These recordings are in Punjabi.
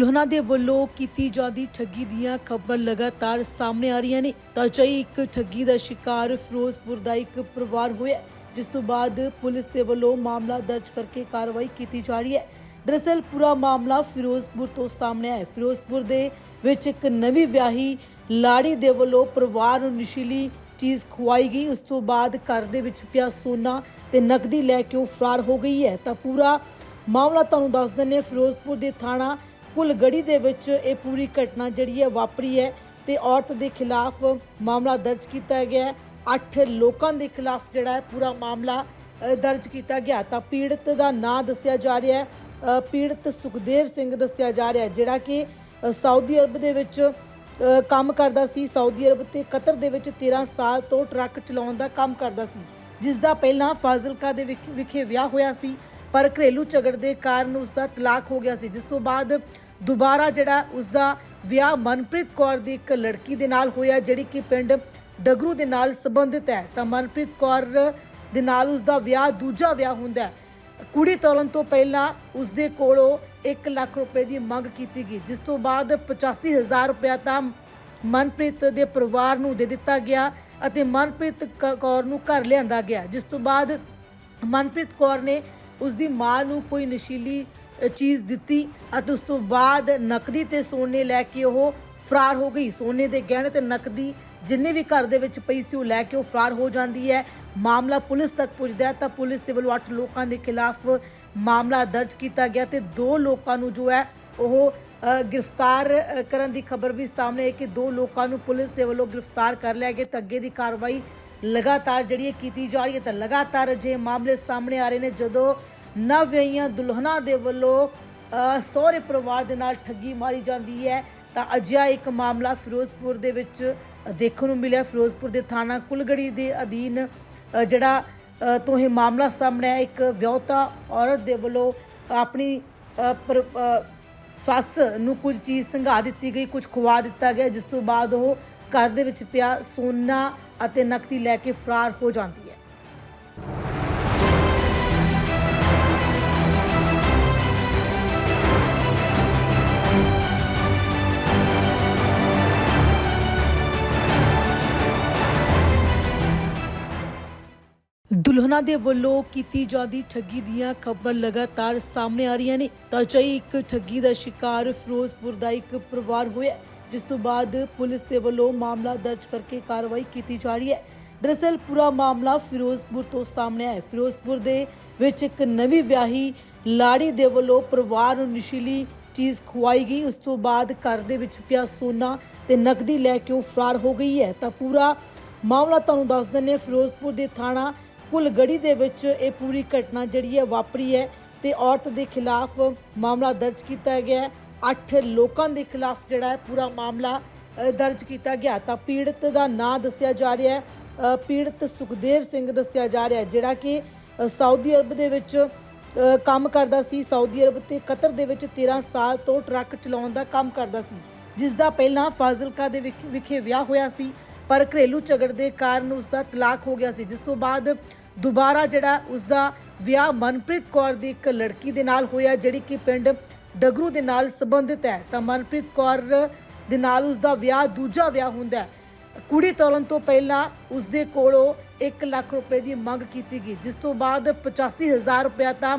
ਦੁਲਹਨਾਂ ਦੇ ਵੱਲੋਂ ਕੀਤੀ ਜਾਂਦੀ ਠੱਗੀ ਦੀਆਂ ਖਬਰ ਲਗਾਤਾਰ ਸਾਹਮਣੇ ਆ ਰਹੀਆਂ ਨੇ। ਤਾਂ ਅਜਿਹੀ ਇੱਕ ਠੱਗੀ ਦਾ ਸ਼ਿਕਾਰ ਫਿਰੋਜ਼ਪੁਰ ਦਾ ਇੱਕ ਪਰਿਵਾਰ ਹੋਇਆ ਜਿਸ ਤੋਂ ਬਾਅਦ ਪੁਲਿਸ ਦੇ ਵੱਲੋਂ ਮਾਮਲਾ ਦਰਜ ਕਰਕੇ ਕਾਰਵਾਈ ਕੀਤੀ ਜਾ ਰਹੀ ਹੈ। ਦਰਅਸਲ ਪੂਰਾ ਮਾਮਲਾ ਫਿਰੋਜ਼ਪੁਰ ਤੋਂ ਸਾਹਮਣੇ ਆਇਆ ਫਿਰੋਜ਼ਪੁਰ ਦੇ ਵਿੱਚ ਇੱਕ ਨਵੀਂ ਵਿਆਹੀ ਲਾੜੀ ਦੇ ਵੱਲੋਂ ਪਰਿਵਾਰ ਨੂੰ ਨਸ਼ੀਲੀ ਚੀਜ਼ ਖਵਾਈ ਗਈ। ਉਸ ਤੋਂ ਬਾਅਦ ਘਰ ਦੇ ਵਿੱਚ ਪਿਆ ਸੋਨਾ ਤੇ ਨਕਦੀ ਲੈ ਕੇ ਉਹ ਫਰਾਰ ਹੋ ਗਈ ਹੈ। ਤਾਂ ਪੂਰਾ ਮਾਮਲਾ ਤੁਹਾਨੂੰ ਦੱਸ ਦਿੰਦੇ ਫਿਰੋਜ਼ਪੁਰ ਦੇ ਥਾਣਾ ਕੁਲਗੜੀ ਦੇ ਵਿੱਚ ਇਹ ਪੂਰੀ ਘਟਨਾ ਜਿਹੜੀ ਹੈ ਵਾਪਰੀ ਹੈ ਤੇ ਔਰਤ ਦੇ ਖਿਲਾਫ ਮਾਮਲਾ ਦਰਜ ਕੀਤਾ ਗਿਆ ਹੈ। ਅੱਠ ਲੋਕਾਂ ਦੇ ਖਿਲਾਫ ਜਿਹੜਾ ਹੈ ਪੂਰਾ ਮਾਮਲਾ ਦਰਜ ਕੀਤਾ ਗਿਆ। ਤਾਂ ਪੀੜਤ ਦਾ ਨਾਂ ਦੱਸਿਆ ਜਾ ਰਿਹਾ ਹੈ। ਪੀੜਤ ਸੁਖਦੇਵ ਸਿੰਘ ਦੱਸਿਆ ਜਾ ਰਿਹਾ ਹੈ, ਜਿਹੜਾ ਕਿ ਸਾਊਦੀ ਅਰਬ ਦੇ ਵਿੱਚ ਕੰਮ ਕਰਦਾ ਸੀ। ਸਾਊਦੀ ਅਰਬ ਤੇ ਕਤਰ ਦੇ ਵਿੱਚ 13 ਸਾਲ ਤੋਂ ਟਰੱਕ ਚਲਾਉਣ ਦਾ ਕੰਮ ਕਰਦਾ ਸੀ ਜਿਸ ਦਾ ਪਹਿਲਾਂ ਫਾਜ਼ਿਲਕਾ ਦੇ ਵਿਖ- ਵਿਖੇ ਵਿਆਹ ਹੋਇਆ ਸੀ। ਪਰ ਘਰੇਲੂ ਝਗੜ ਦੇ ਕਾਰਨ ਉਸ ਦਾ ਤਲਾਕ ਹੋ ਗਿਆ ਸੀ, ਜਿਸ ਤੋਂ ਬਾਅਦ ਦੁਬਾਰਾ ਜਿਹੜਾ ਉਸ ਦਾ ਵਿਆਹ ਮਨਪ੍ਰੀਤ ਕੌਰ ਦੀ ਇੱਕ ਲੜਕੀ ਦੇ ਨਾਲ ਹੋਇਆ, ਜਿਹੜੀ ਕਿ ਪਿੰਡ ਡਗਰੂ ਦੇ ਨਾਲ ਸੰਬੰਧਿਤ ਹੈ। ਤਾਂ ਮਨਪ੍ਰੀਤ ਕੌਰ ਦੇ ਨਾਲ ਉਸ ਦਾ ਵਿਆਹ ਦੂਜਾ ਵਿਆਹ ਹੁੰਦਾ ਹੈ। ਕੁੜੀ ਤੋਰਨ ਤੋਂ ਪਹਿਲਾਂ ਉਸ ਦੇ ਕੋਲੋਂ 1 ਲੱਖ ਰੁਪਏ ਦੀ ਮੰਗ ਕੀਤੀ ਗਈ, ਜਿਸ ਤੋਂ ਬਾਅਦ 85000 ਰੁਪਏ ਤਾਂ ਮਨਪ੍ਰੀਤ ਦੇ ਪਰਿਵਾਰ ਨੂੰ ਦੇ ਦਿੱਤਾ ਗਿਆ ਅਤੇ ਮਨਪ੍ਰੀਤ ਕ- ਕੌਰ ਨੂੰ ਘਰ ਲਿਆਂਦਾ ਗਿਆ, ਜਿਸ ਤੋਂ ਬਾਅਦ ਮਨਪ੍ਰੀਤ ਕੌਰ ਨੇ ਉਸ ਦੀ ਮਾਂ ਨੂੰ ਕੋਈ ਨਸ਼ੀਲੀ ਚੀਜ਼ ਦਿੱਤੀ ਅਤੇ ਉਸ ਤੋਂ ਬਾਅਦ ਨਕਦੀ ਤੇ ਸੋਨੇ ਲੈ ਕੇ ਉਹ ਫਰਾਰ ਹੋ ਗਈ। ਸੋਨੇ ਦੇ ਗਹਿਣੇ ਤੇ ਨਕਦੀ ਜਿੰਨੇ ਵੀ ਘਰ ਦੇ ਵਿੱਚ ਪਈ ਸੀ, ਉਹ ਲੈ ਕੇ ਉਹ ਫਰਾਰ ਹੋ ਜਾਂਦੀ ਹੈ। ਮਾਮਲਾ ਪੁਲਿਸ ਤੱਕ ਪੁੱਜਦਾ ਹੈ ਤਾਂ ਪੁਲਿਸ ਦੇ ਵੱਲੋਂ 8 ਲੋਕਾਂ ਦੇ ਖਿਲਾਫ ਮਾਮਲਾ ਦਰਜ ਕੀਤਾ ਗਿਆ ਤੇ ਦੋ ਲੋਕਾਂ ਨੂੰ ਜੋ ਹੈ ਉਹ ਗ੍ਰਿਫਤਾਰ ਕਰਨ ਦੀ ਖਬਰ ਵੀ ਸਾਹਮਣੇ ਹੈ ਕਿ ਦੋ ਲੋਕਾਂ ਨੂੰ ਪੁਲਿਸ ਦੇ ਵੱਲੋਂ ਗ੍ਰਿਫਤਾਰ ਕਰ ਲਿਆ ਗਿਆ ਤੇ ਅੱਗੇ ਦੀ ਕਾਰਵਾਈ ਲਗਾਤਾਰ ਜਿਹੜੀ ਹੈ ਕੀਤੀ ਜਾ ਰਹੀ ਹੈ ਤਾਂ ਲਗਾਤਾਰ ਅਜਿਹੇ ਮਾਮਲੇ ਸਾਹਮਣੇ ਆ ਰਹੇ ਨੇ ਜਦੋਂ ਨਵ ਵਿਆਹੀਆਂ ਦੁਲਹਨਾਂ ਦੇ ਵੱਲੋਂ ਸਹੁਰੇ ਪਰਿਵਾਰ ਦੇ ਨਾਲ ਠੱਗੀ ਮਾਰੀ ਜਾਂਦੀ ਹੈ ਤਾਂ ਅਜਿਹਾ ਇੱਕ ਮਾਮਲਾ ਫਿਰੋਜ਼ਪੁਰ ਦੇ ਵਿੱਚ ਦੇਖਣ ਨੂੰ ਮਿਲਿਆ। ਫਿਰੋਜ਼ਪੁਰ ਦੇ ਥਾਣਾ ਕੁਲਗੜੀ ਦੇ ਅਧੀਨ ਜਿਹੜਾ ਤੋਂ ਇਹ ਮਾਮਲਾ ਸਾਹਮਣੇ ਆਇਆ। ਇੱਕ ਵਿਆਹੁਤਾ ਔਰਤ ਦੇ ਵੱਲੋਂ ਆਪਣੀ ਪਰ- ਸੱਸ ਨੂੰ ਕੁਝ ਚੀਜ਼ ਸੰਘਾ ਦਿੱਤੀ ਗਈ, ਕੁਝ ਖਵਾ ਦਿੱਤਾ ਗਿਆ, ਜਿਸ ਤੋਂ ਬਾਅਦ ਉਹ ਘਰ ਦੇ ਵਿੱਚ ਪਿਆ ਸੋਨਾ ਅਤੇ ਨਕਦੀ ਲੈ ਕੇ ਫਰਾਰ ਹੋ ਜਾਂਦੀ ਹੈ। ਦੁਲਹਨਾਂ ਦੇ ਵੱਲੋਂ ਕੀਤੀ ਜਾਂਦੀ ਠੱਗੀ ਦੀਆਂ ਖਬਰ ਲਗਾਤਾਰ ਸਾਹਮਣੇ ਆ ਰਹੀਆਂ ਨੇ। ਤਾਂ ਅਜਿਹੀ ਇੱਕ ਠੱਗੀ ਦਾ ਸ਼ਿਕਾਰ ਫਿਰੋਜ਼ਪੁਰ ਦਾ ਇੱਕ ਪਰਿਵਾਰ ਹੋਇਆ ਜਿਸ ਤੋਂ ਬਾਅਦ ਪੁਲਿਸ ਦੇ ਵੱਲੋਂ ਮਾਮਲਾ ਦਰਜ ਕਰਕੇ ਕਾਰਵਾਈ ਕੀਤੀ ਜਾ ਰਹੀ ਹੈ। ਦਰਅਸਲ ਪੂਰਾ ਮਾਮਲਾ ਫਿਰੋਜ਼ਪੁਰ ਤੋਂ ਸਾਹਮਣੇ ਆਇਆ ਫਿਰੋਜ਼ਪੁਰ ਦੇ ਵਿੱਚ ਇੱਕ ਨਵੀਂ ਵਿਆਹੀ ਲਾੜੀ ਦੇ ਵੱਲੋਂ ਪਰਿਵਾਰ ਨੂੰ ਨਸ਼ੀਲੀ ਚੀਜ਼ ਖਵਾਈ ਗਈ। ਉਸ ਤੋਂ ਬਾਅਦ ਘਰ ਦੇ ਵਿੱਚ ਪਿਆ ਸੋਨਾ ਤੇ ਨਕਦੀ ਲੈ ਕੇ ਉਹ ਫਰਾਰ ਹੋ ਗਈ ਹੈ। ਤਾਂ ਪੂਰਾ ਮਾਮਲਾ ਤੁਹਾਨੂੰ ਦੱਸ ਦਿੰਦੇ ਹਾਂ। ਫਿਰੋਜ਼ਪੁਰ ਦੇ ਥਾਣਾ ਕੁਲਗੜੀ ਦੇ ਵਿੱਚ ਇਹ ਪੂਰੀ ਘਟਨਾ ਜਿਹੜੀ ਹੈ ਵਾਪਰੀ ਹੈ ਤੇ ਔਰਤ ਦੇ ਖਿਲਾਫ ਮਾਮਲਾ ਦਰਜ ਕੀਤਾ ਗਿਆ ਹੈ। ਅੱਠ ਲੋਕਾਂ ਦੇ ਖਿਲਾਫ ਜਿਹੜਾ ਹੈ ਪੂਰਾ ਮਾਮਲਾ ਦਰਜ ਕੀਤਾ ਗਿਆ। ਤਾਂ ਪੀੜਤ ਦਾ ਨਾਂ ਦੱਸਿਆ ਜਾ ਰਿਹਾ ਹੈ। ਪੀੜਤ ਸੁਖਦੇਵ ਸਿੰਘ ਦੱਸਿਆ ਜਾ ਰਿਹਾ ਹੈ, ਜਿਹੜਾ ਕਿ ਸਾਊਦੀ ਅਰਬ ਦੇ ਵਿੱਚ ਕੰਮ ਕਰਦਾ ਸੀ। ਸਾਊਦੀ ਅਰਬ ਤੇ ਕਤਰ ਦੇ ਵਿੱਚ 13 ਸਾਲ ਤੋਂ ਟਰੱਕ ਚਲਾਉਣ ਦਾ ਕੰਮ ਕਰਦਾ ਸੀ ਜਿਸ ਦਾ ਪਹਿਲਾਂ ਫਾਜ਼ਿਲਕਾ ਦੇ ਵਿਖ- ਵਿਖੇ ਵਿਆਹ ਹੋਇਆ ਸੀ, ਪਰ ਘਰੇਲੂ ਝਗੜ ਦੇ ਕਾਰਨ ਉਸ ਦਾ ਤਲਾਕ ਹੋ ਗਿਆ ਸੀ, ਜਿਸ ਤੋਂ ਬਾਅਦ ਦੁਬਾਰਾ ਜਿਹੜਾ ਉਸ ਦਾ ਵਿਆਹ ਮਨਪ੍ਰੀਤ ਕੌਰ ਦੀ ਇੱਕ ਲੜਕੀ ਦੇ ਨਾਲ ਹੋਇਆ, ਜਿਹੜੀ ਕਿ ਪਿੰਡ ਡਗਰੂ ਦੇ ਨਾਲ ਸੰਬੰਧਿਤ ਹੈ, ਤਾਂ ਮਨਪ੍ਰੀਤ ਕੌਰ ਦੇ ਨਾਲ ਉਸ ਦਾ ਵਿਆਹ, ਦੂਜਾ ਵਿਆਹ ਹੁੰਦਾ ਹੈ। ਕੁੜੀ ਤੋਰਨ ਤੋਂ ਪਹਿਲਾਂ ਉਸ ਦੇ ਕੋਲੋਂ 1 ਲੱਖ ਰੁਪਏ ਦੀ ਮੰਗ ਕੀਤੀ ਗਈ, ਜਿਸ ਤੋਂ ਬਾਅਦ 85000 ਰੁਪਏ ਤਾਂ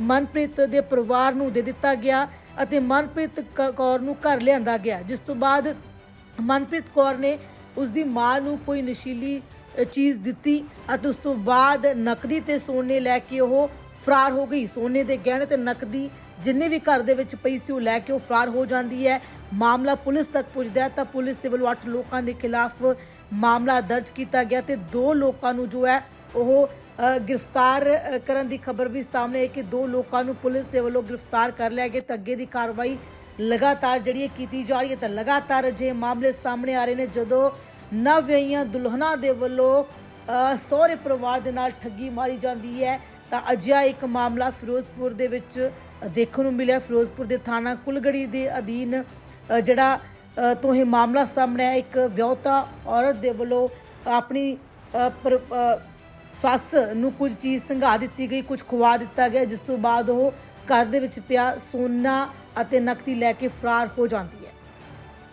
ਮਨਪ੍ਰੀਤ ਦੇ ਪਰਿਵਾਰ ਨੂੰ ਦੇ ਦਿੱਤਾ ਗਿਆ ਅਤੇ ਮਨਪ੍ਰੀਤ ਕ- ਕੌਰ ਨੂੰ ਘਰ ਲਿਆਂਦਾ ਗਿਆ, ਜਿਸ ਤੋਂ ਬਾਅਦ ਮਨਪ੍ਰੀਤ ਕੌਰ ਨੇ ਉਸ ਦੀ ਮਾਂ ਨੂੰ ਕੋਈ ਨਸ਼ੀਲੀ ਚੀਜ਼ ਦਿੱਤੀ ਅਤੇ ਉਸ ਤੋਂ ਬਾਅਦ ਨਕਦੀ ਤੇ ਸੋਨੇ ਲੈ ਕੇ ਉਹ ਫਰਾਰ ਹੋ ਗਈ। ਸੋਨੇ ਦੇ ਗਹਿਣੇ ਤੇ ਨਕਦੀ ਜਿੰਨੇ ਵੀ ਘਰ ਦੇ ਵਿੱਚ ਪਈ ਸੀ ਉਹ ਲੈ ਕੇ ਉਹ ਫਰਾਰ ਹੋ ਜਾਂਦੀ ਹੈ। ਮਾਮਲਾ ਪੁਲਿਸ ਤੱਕ ਪੁੱਜਦਾ ਤਾਂ ਪੁਲਿਸ ਦੇ ਵੱਲੋਂ 8 ਲੋਕਾਂ ਦੇ ਖਿਲਾਫ ਮਾਮਲਾ ਦਰਜ ਕੀਤਾ ਗਿਆ ਤੇ ਦੋ ਲੋਕਾਂ ਨੂੰ ਜੋ ਹੈ ਉਹ ਗ੍ਰਿਫਤਾਰ ਕਰਨ ਦੀ ਖਬਰ ਵੀ ਸਾਹਮਣੇ ਹੈ ਕਿ ਦੋ ਲੋਕਾਂ ਨੂੰ ਪੁਲਿਸ ਦੇ ਵੱਲੋਂ ਗ੍ਰਿਫਤਾਰ ਕਰ ਲਿਆ ਗਿਆ ਤੇ ਅੱਗੇ ਦੀ ਕਾਰਵਾਈ ਲਗਾਤਾਰ ਜਿਹੜੀ ਹੈ ਕੀਤੀ ਜਾ ਰਹੀ ਹੈ ਤਾਂ ਲਗਾਤਾਰ ਅਜਿਹੇ ਮਾਮਲੇ ਸਾਹਮਣੇ ਆ ਰਹੇ ਨੇ ਜਦੋਂ ਨਵ ਵਿਆਹੀਆਂ ਦੁਲਹਨਾਂ ਦੇ ਵੱਲੋਂ ਸਹੁਰੇ ਪਰਿਵਾਰ ਦੇ ਨਾਲ ਠੱਗੀ ਮਾਰੀ ਜਾਂਦੀ ਹੈ। ਤਾਂ ਅਜਿਹਾ ਇੱਕ ਮਾਮਲਾ ਫਿਰੋਜ਼ਪੁਰ ਦੇ ਵਿੱਚ ਦੇਖਣ ਨੂੰ ਮਿਲਿਆ। ਫਿਰੋਜ਼ਪੁਰ ਦੇ ਥਾਣਾ ਕੁਲਗੜੀ ਦੇ ਅਧੀਨ ਜਿਹੜਾ ਤੋਂ ਇਹ ਮਾਮਲਾ ਸਾਹਮਣੇ ਆਇਆ। ਇੱਕ ਵਿਆਹੁਤਾ ਔਰਤ ਦੇ ਵੱਲੋਂ ਆਪਣੀ ਪਰ- ਸੱਸ ਨੂੰ ਕੁਝ ਚੀਜ਼ ਸੰਘਾ ਦਿੱਤੀ ਗਈ, ਕੁਝ ਖਵਾ ਦਿੱਤਾ ਗਿਆ, ਜਿਸ ਤੋਂ ਬਾਅਦ ਉਹ ਘਰ ਦੇ ਵਿੱਚ ਪਿਆ। ਸੋਨਾ ਅਤੇ ਨਕਦੀ ਲੈ ਕੇ ਫਰਾਰ ਹੋ ਜਾਂਦੀ ਹੈ।